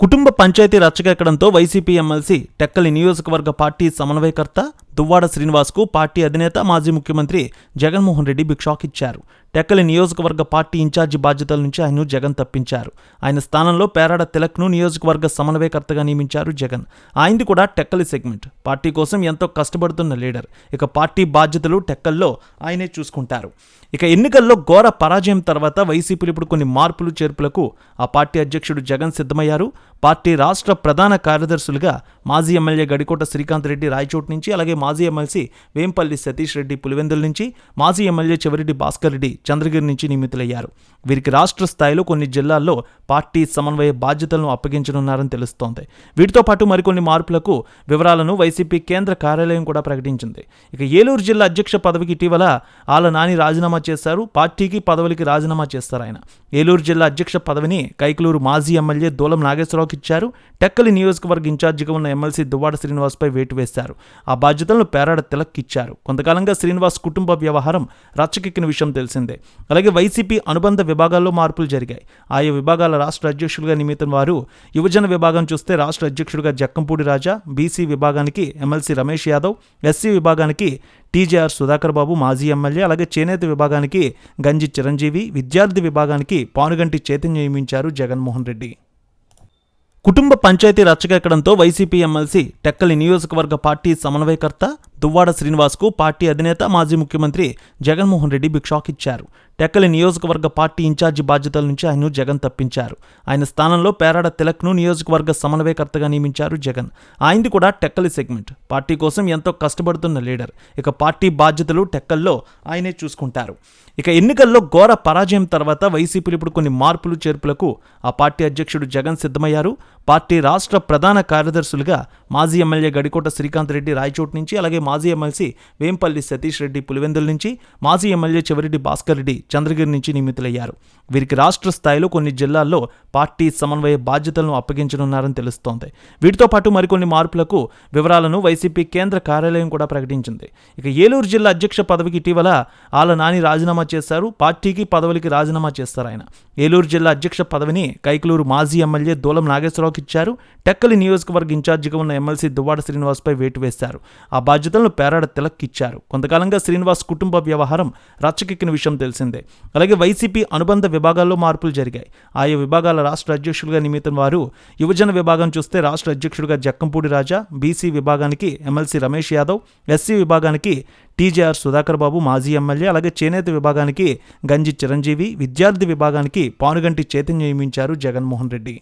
కుటుంబ పంచాయతీ రచ్చకెక్కడంతో వైసీపీ ఎమ్మెల్సీ టెక్కలి నియోజకవర్గ పార్టీ సమన్వయకర్త దువ్వాడ శ్రీనివాస్కు పార్టీ అధినేత మాజీ ముఖ్యమంత్రి జగన్మోహన్ రెడ్డి బిగ్ షాక్ ఇచ్చారు. టెక్కలి నియోజకవర్గ పార్టీ ఇన్ఛార్జి బాధ్యతల నుంచి ఆయన జగన్ తప్పించారు. ఆయన స్థానంలో పేరాడ తిలక్ను నియోజకవర్గ సమన్వయకర్తగా నియమించారు జగన్. ఆయనది కూడా టెక్కలి సెగ్మెంట్. పార్టీ కోసం ఎంతో కష్టపడుతున్న లీడర్. ఇక పార్టీ బాధ్యతలు టెక్కల్లో ఆయనే చూసుకుంటారు. ఇక ఎన్నికల్లో ఘోర పరాజయం తర్వాత వైసీపీలు ఇప్పుడు కొన్ని మార్పులు చేర్పులకు ఆ పార్టీ అధ్యక్షుడు జగన్ సిద్ధమయ్యారు. పార్టీ రాష్ట్ర ప్రధాన కార్యదర్శులుగా మాజీ ఎమ్మెల్యే గడికోట శ్రీకాంత్ రెడ్డి రాయచోటు నుంచి అలాగే మాజీ ఎమ్మెల్సీ వేంపల్లి సతీష్ రెడ్డి పులివెందుల నుంచి మాజీ ఎమ్మెల్యే చెవిరెడ్డి భాస్కర్ రెడ్డి చంద్రగిరి నుంచి నియమితులయ్యారు. వీరికి రాష్ట్ర స్థాయిలో కొన్ని జిల్లాల్లో పార్టీ సమన్వయ బాధ్యతలను అప్పగించనున్నారని తెలుస్తోంది. వీటితో పాటు మరికొన్ని మార్పులకు వివరాలను వైసీపీ కేంద్ర కార్యాలయం కూడా ప్రకటించింది. ఇక ఏలూరు జిల్లా అధ్యక్ష పదవికి ఇటీవల ఆల నాని రాజీనామా చేశారు. పార్టీకి పదవులకి రాజీనామా చేస్తారు ఆయన. ఏలూరు జిల్లా అధ్యక్ష పదవిని కైకలూరు మాజీ ఎమ్మెల్యే దూలం నాగేశ్వరరావుకి ఇచ్చారు. టెక్కలి నియోజకవర్గ ఇన్ఛార్జిగా ఉన్న ఎమ్మెల్సీ దువ్వాడ శ్రీనివాస్పై వేటు వేశారు. ఆ బాధ్యత బాధ్యతలను పేరాడ తిలక్ ఇచ్చారు కొంతకాలంగా శ్రీనివాస్ కుటుంబ వ్యవహారం రచ్చకెక్కిన విషయం తెలిసిందే. అలాగే వైసీపీ అనుబంధ విభాగాల్లో మార్పులు జరిగాయి. ఆయా విభాగాల రాష్ట్ర అధ్యక్షులుగా నియమితం వారు యువజన విభాగం చూస్తే రాష్ట్ర అధ్యక్షుడిగా జక్కంపూడి రాజా బీసీ విభాగానికి ఎమ్మెల్సీ రమేష్ యాదవ్ ఎస్సీ విభాగానికి టీజేఆర్ సుధాకర్ బాబు మాజీ ఎమ్మెల్యే అలాగే చేనేత విభాగానికి గంజి చిరంజీవి విద్యార్థి విభాగానికి పానుగంటి చైతన్య నియమించారు జగన్మోహన్ రెడ్డి. కుటుంబ పంచాయతీ రచ్చకెక్కడంతో వైసీపీ ఎమ్మెల్సీ టెక్కలి నియోజకవర్గ పార్టీ సమన్వయకర్త దువ్వాడ శ్రీనివాస్కు పార్టీ అధినేత మాజీ ముఖ్యమంత్రి జగన్మోహన్ రెడ్డి బిగ్ షాక్ ఇచ్చారు. టెక్కలి నియోజకవర్గ పార్టీ ఇన్ఛార్జి బాధ్యతల నుంచి ఆయన జగన్ తప్పించారు. ఆయన స్థానంలో పేరాడ తిలక్ను నియోజకవర్గ సమన్వయకర్తగా నియమించారు జగన్. ఆయనది కూడా టెక్కలి సెగ్మెంట్. పార్టీ కోసం ఎంతో కష్టపడుతున్న లీడర్. ఇక పార్టీ బాధ్యతలు టెక్కల్లో ఆయనే చూసుకుంటారు. ఇక ఎన్నికల్లో ఘోర పరాజయం తర్వాత వైసీపీలు ఇప్పుడు కొన్ని మార్పులు చేర్పులకు ఆ పార్టీ అధ్యక్షుడు జగన్ సిద్ధమయ్యారు. పార్టీ రాష్ట్ర ప్రధాన కార్యదర్శులుగా మాజీ ఎమ్మెల్యే గడికోట శ్రీకాంత్ రెడ్డి రాయచోటు నుంచి అలాగే మాజీ ఎమ్మెల్సీ వేంపల్లి సతీష్ రెడ్డి పులివెందుల నుంచి మాజీ ఎమ్మెల్యే చెవిరెడ్డి భాస్కర్ రెడ్డి చంద్రగిరి నుంచి నియమితులయ్యారు. వీరికి రాష్ట్ర స్థాయిలో కొన్ని జిల్లాల్లో పార్టీ సమన్వయ బాధ్యతలను అప్పగించనున్నారని తెలుస్తోంది. వీటితో పాటు మరికొన్ని మార్పులకు వివరాలను వైసీపీ కేంద్ర కార్యాలయం కూడా ప్రకటించింది. ఇక ఏలూరు జిల్లా అధ్యక్ష పదవికి ఇటీవల ఆల నాని రాజీనామా చేశారు. పార్టీకి పదవులకి రాజీనామా చేస్తారు ఆయన. ఏలూరు జిల్లా అధ్యక్ష పదవిని కైకలూరు మాజీ ఎమ్మెల్యే దూలం నాగేశ్వరరావుకి ఇచ్చారు. టెక్కలి నియోజకవర్గ ఇన్ఛార్జిగా ఉన్న ఎమ్మెల్సీ దువ్వాడ శ్రీనివాస్పై వేటు వేశారు. ఆ బాధ్యతలను పేరాడ తిలక్ ఇచ్చారు కొంతకాలంగా శ్రీనివాస్ కుటుంబ వ్యవహారం రచ్చకెక్కిన విషయం తెలిసిందే. అలాగే వైసీపీ అనుబంధ విభాగాల్లో మార్పులు జరిగాయి. ఆయా విభాగాల రాష్ట్ర అధ్యక్షులుగా నియమితం వారు యువజన విభాగం చూస్తే రాష్ట్ర అధ్యక్షుడిగా జక్కంపూడి రాజా బీసీ విభాగానికి ఎమ్మెల్సీ రమేష్ యాదవ్ ఎస్సీ విభాగానికి టీజేఆర్ సుధాకర్ బాబు మాజీ ఎమ్మెల్యే అలాగే చేనేత విభాగానికి గంజి చిరంజీవి విద్యార్థి విభాగానికి పానుగంటి చైతన్య నియమించారు జగన్మోహన్ రెడ్డి.